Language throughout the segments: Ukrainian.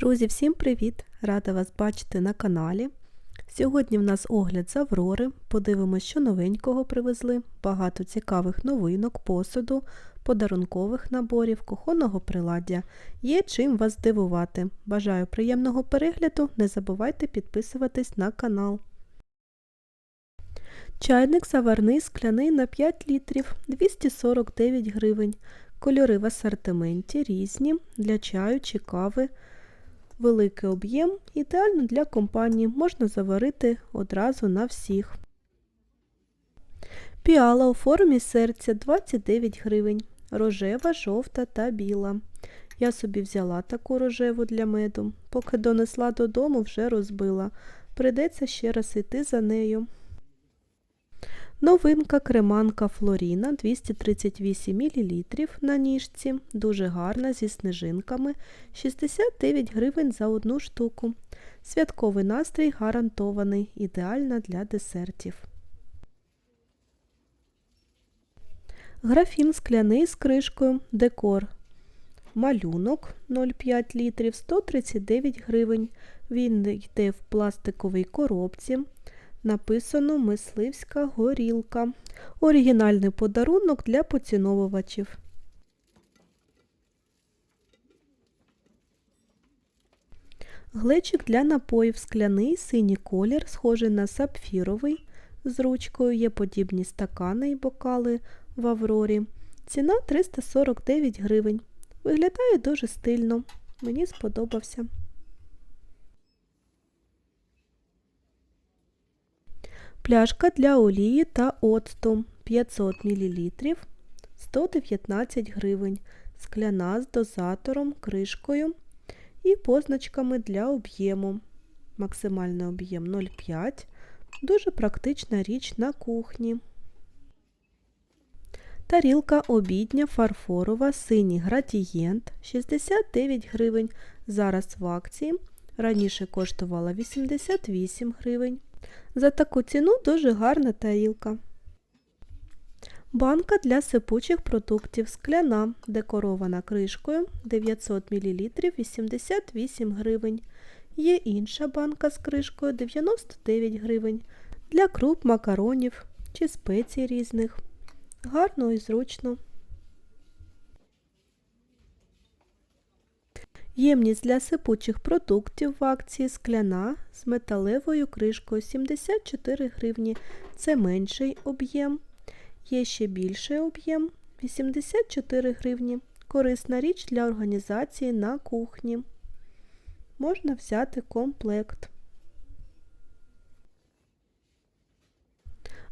Друзі, всім привіт! Рада вас бачити на каналі. Сьогодні в нас огляд з Аврори. Подивимось, що новенького привезли, багато цікавих новинок, посуду, подарункових наборів, кухонного приладдя. Є чим вас здивувати. Бажаю приємного перегляду, не забувайте підписуватись на канал. Чайник заварний скляний на 5 літрів 249 гривень. Кольори в асортименті різні для чаю чи кави. Великий об'єм, ідеально для компанії, можна заварити одразу на всіх. Піала у формі серця 29 гривень. Рожева, жовта та біла. Я собі взяла таку рожеву для меду. Поки донесла додому, вже розбила. Придеться ще раз йти за нею. Новинка креманка Флоріна 238 мл на ніжці, дуже гарна зі снежинками, 69 гривень за одну штуку. Святковий настрій гарантований, ідеальна для десертів. Графін скляний з кришкою, декор. Малюнок 0,5 літрів 139 гривень. Він йде в пластиковій коробці. Написано мисливська горілка. Оригінальний подарунок для поціновувачів. Глечик для напоїв скляний, синій колір, схожий на сапфіровий. З ручкою є подібні стакани і бокали в Аврорі. Ціна 349 гривень. Виглядає дуже стильно. Мені сподобався. Пляшка для олії та оцту 500 мл 119 гривень. Скляна з дозатором, кришкою і позначками для об'єму. Максимальний об'єм 0,5. Дуже практична річ на кухні. Тарілка обідня фарфорова, синій градієнт 69 гривень. Зараз в акції. Раніше коштувала 88 гривень. За таку ціну дуже гарна тарілка. Банка для сипучих продуктів скляна, декорована кришкою 900 мл 88 гривень. Є інша банка з кришкою 99 гривень. Для круп макаронів чи спецій різних. Гарно і зручно. Ємність для сипучих продуктів в акції скляна з металевою кришкою 74 гривні. Це менший об'єм. Є ще більший об'єм 84 гривні. Корисна річ для організації на кухні. Можна взяти комплект.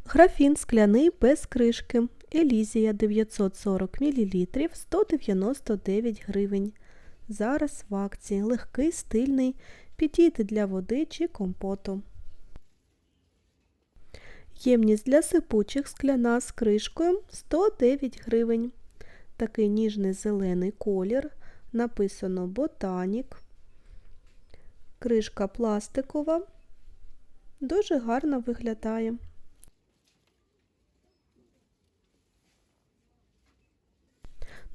Графін скляний без кришки. Елізія 940 мл 199 гривень. Зараз в акції легкий, стильний, підійде для води чи компоту. Ємність для сипучих скляна з кришкою 109 гривень. Такий ніжний зелений колір. Написано Ботанік. Кришка пластикова. Дуже гарно виглядає.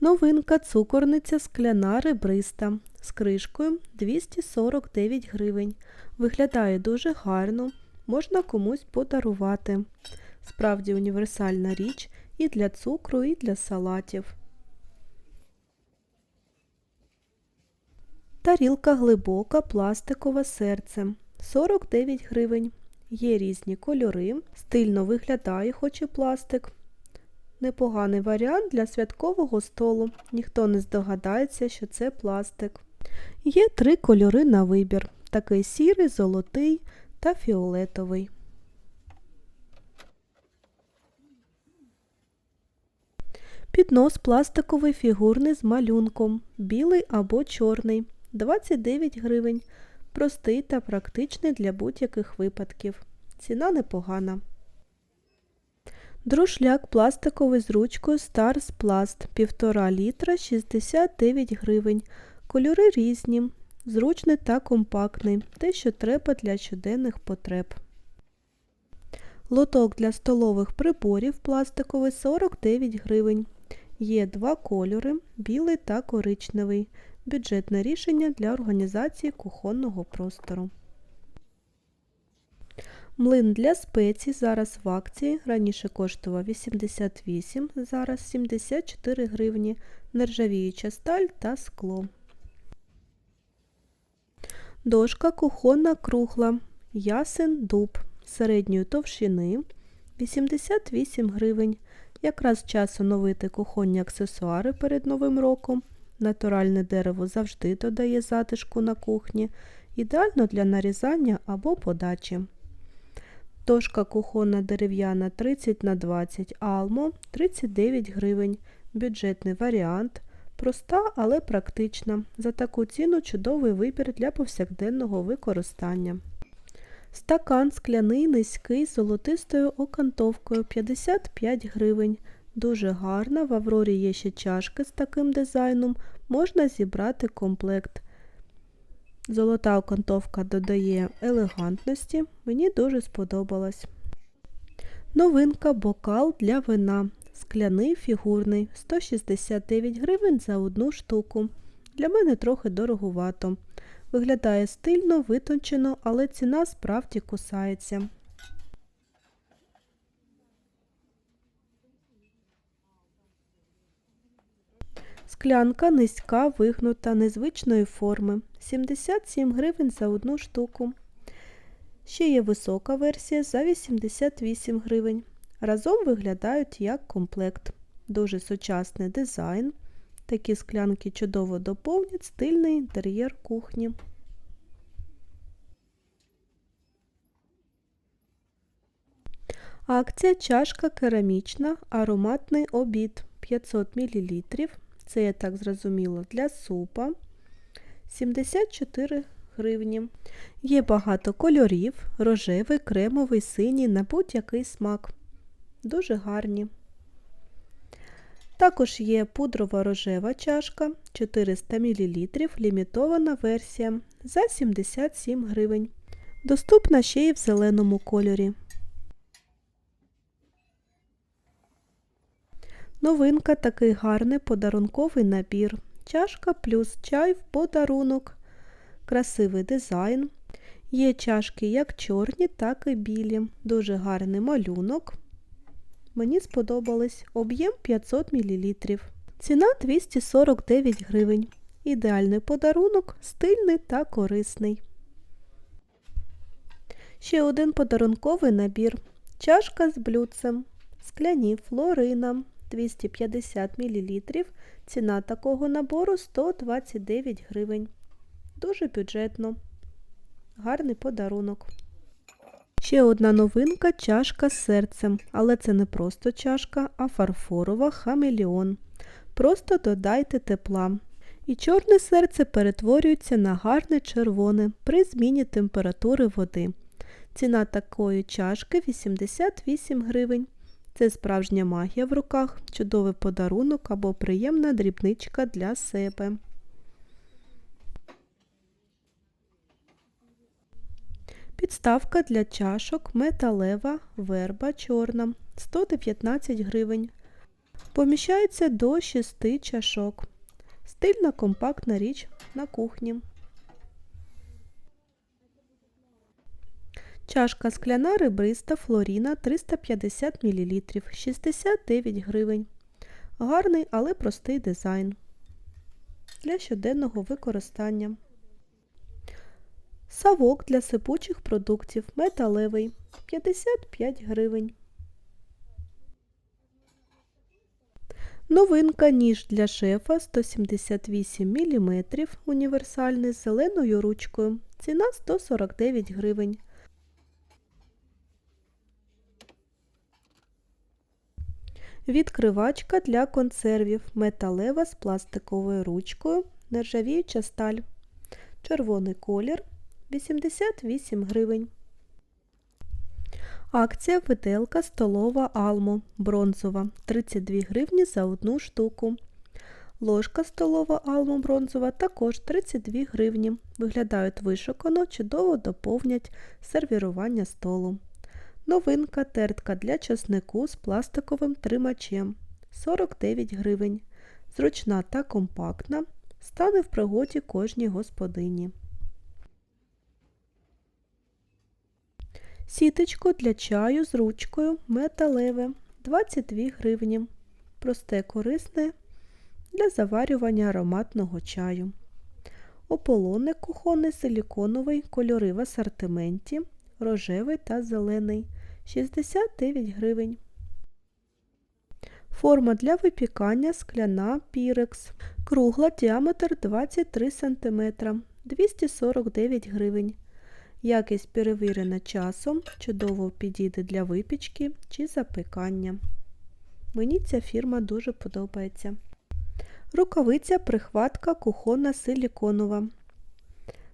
Новинка цукорниця скляна ребриста з кришкою 249 гривень. Виглядає дуже гарно, можна комусь подарувати. Справді універсальна річ і для цукру, і для салатів. Тарілка глибока, пластикова серце 49 гривень. Є різні кольори, стильно виглядає, хоч і пластик. Непоганий варіант для святкового столу. Ніхто не здогадається, що це пластик. Є три кольори на вибір. Такий сірий, золотий та фіолетовий. Піднос пластиковий фігурний з малюнком, білий або чорний, 29 гривень. Простий та практичний для будь-яких випадків. Ціна непогана. Друшляк пластиковий з ручкою Stars Plast 1,5 літра 69 гривень. Кольори різні, зручний та компактний, те, що треба для щоденних потреб. Лоток для столових приборів пластиковий 49 гривень. Є два кольори білий та коричневий. Бюджетне рішення для організації кухонного простору. Млин для спецій зараз в акції. Раніше коштував 88, зараз 74 гривні. Нержавіюча сталь та скло. Дошка кухонна кругла. Ясен дуб середньої товщини 88 гривень. Якраз час оновити кухонні аксесуари перед Новим роком. Натуральне дерево завжди додає затишку на кухні. Ідеально для нарізання або подачі. Дошка кухонна дерев'яна 30 на 20 Алмо 39 гривень. Бюджетний варіант. Проста, але практична. За таку ціну чудовий вибір для повсякденного використання. Стакан скляний низький з золотистою окантовкою 55 гривень. Дуже гарна, в Аврорі є ще чашки з таким дизайном, можна зібрати комплект. Золота окантовка додає елегантності, мені дуже сподобалась. Новинка бокал для вина. Скляний фігурний 169 гривень за одну штуку. Для мене трохи дорогувато. Виглядає стильно, витончено, але ціна справді кусається. Склянка низька, вигнута, незвичної форми. 77 гривень за одну штуку. Ще є висока версія за 88 гривень. Разом виглядають як комплект. Дуже сучасний дизайн. Такі склянки чудово доповнять стильний інтер'єр кухні. Акція чашка керамічна, ароматний обід 500 мл. Це, я так зрозуміло, для супа. 74 гривні. Є багато кольорів, рожевий, кремовий, синій, на будь-який смак. Дуже гарні. Також є пудрова рожева чашка 400 мл, лімітована версія за 77 гривень. Доступна ще й в зеленому кольорі. Новинка такий гарний подарунковий набір. Чашка плюс чай в подарунок. Красивий дизайн. Є чашки як чорні, так і білі. Дуже гарний малюнок. Мені сподобались. Об'єм 500 мл. Ціна 249 гривень. Ідеальний подарунок, стильний та корисний. Ще один подарунковий набір. Чашка з блюдцем. Скляні флорина 250 мл. Ціна такого набору 129 гривень. Дуже бюджетно. Гарний подарунок. Ще одна новинка чашка з серцем, але це не просто чашка, а фарфорова хамелеон. Просто додайте тепла. І чорне серце перетворюється на гарне червоне при зміні температури води. Ціна такої чашки 88 гривень. Це справжня магія в руках, чудовий подарунок або приємна дрібничка для себе. Підставка для чашок металева верба чорна 119 гривень. Поміщається до 6 чашок. Стильна компактна річ на кухні. Чашка скляна ребриста флоріна 350 мл 69 гривень. Гарний, але простий дизайн. Для щоденного використання. Савок для сипучих продуктів металевий 55 гривень. Новинка ніж для шефа 178 мм універсальний з зеленою ручкою. Ціна 149 гривень. Відкривачка для консервів металева з пластиковою ручкою, нержавіюча сталь. Червоний колір 88 гривень. Акція виделка столова Алмо бронзова 32 гривні за одну штуку. Ложка столова Алмо бронзова також 32 гривні. Виглядають вишукано, чудово доповнять сервірування столу. Новинка тертка для часнику з пластиковим тримачем 49 гривень. Зручна та компактна. стане в пригоді кожній господині. Сіточку для чаю з ручкою металеве 22 гривні. Просте корисне для заварювання ароматного чаю. Ополонник кухонний силіконовий, кольори в асортименті, рожевий та зелений 69 гривень. Форма для випікання скляна пірекс. Кругла діаметр 23 см 249 гривень. Якість перевірена часом, чудово підійде для випічки чи запікання. Мені ця фірма дуже подобається. Рукавиця прихватка кухонна силіконова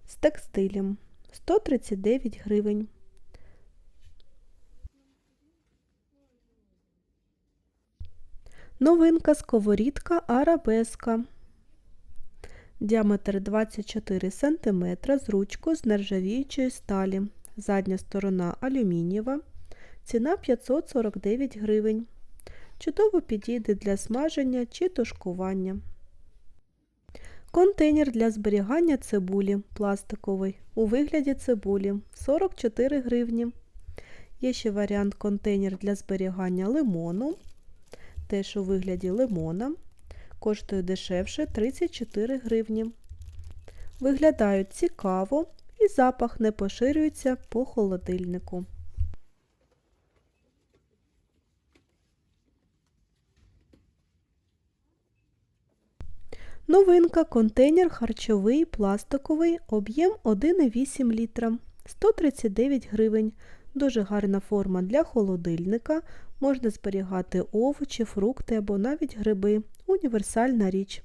з текстилем 139 гривень. Новинка сковорідка арабеска. Діаметр 24 см з ручкою з нержавіючої сталі. Задня сторона алюмінієва. Ціна 549 гривень. Чудово підійде для смаження чи тушкування. Контейнер для зберігання цибулі пластиковий у вигляді цибулі 44 гривні. Є ще варіант контейнер для зберігання лимону, теж у вигляді лимона. Коштує дешевше 34 гривні. Виглядають цікаво і запах не поширюється по холодильнику. Новинка контейнер харчовий пластиковий, об'єм 1,8 літра, 139 гривень. Дуже гарна форма для холодильника. Можна зберігати овочі, фрукти або навіть гриби. Універсальна річ.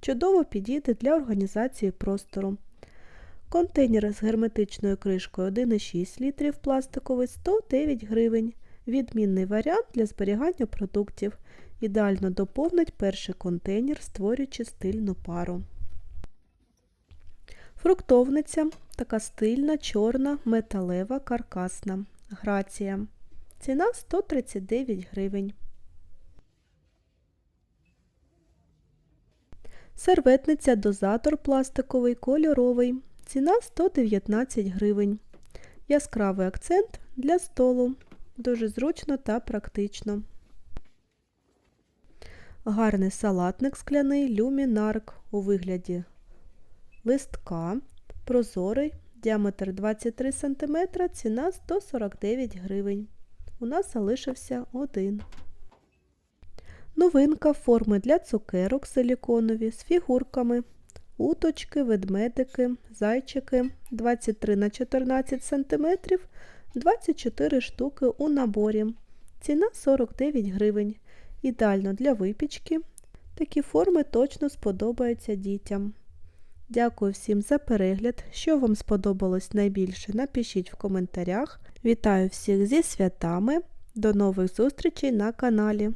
Чудово підійде для організації простору. Контейнер з герметичною кришкою 1,6 літрів пластиковий 109 гривень. Відмінний варіант для зберігання продуктів. Ідеально доповнить перший контейнер, створюючи стильну пару. Фруктовниця така стильна, чорна, металева, каркасна. Грація. Ціна 139 гривень. Серветниця дозатор пластиковий кольоровий. Ціна 119 гривень. Яскравий акцент для столу. Дуже зручно та практично. Гарний салатник скляний люмінарк у вигляді листка, прозорий, діаметр 23 см, ціна 149 гривень. У нас залишився один. Новинка форми для цукерок силіконові з фігурками. Уточки, ведмедики, зайчики 23 на 14 см, 24 штуки у наборі. Ціна 49 гривень. Ідеально для випічки. Такі форми точно сподобаються дітям. Дякую всім за перегляд. Що вам сподобалось найбільше, напишіть в коментарях. Вітаю всіх зі святами. До нових зустрічей на каналі.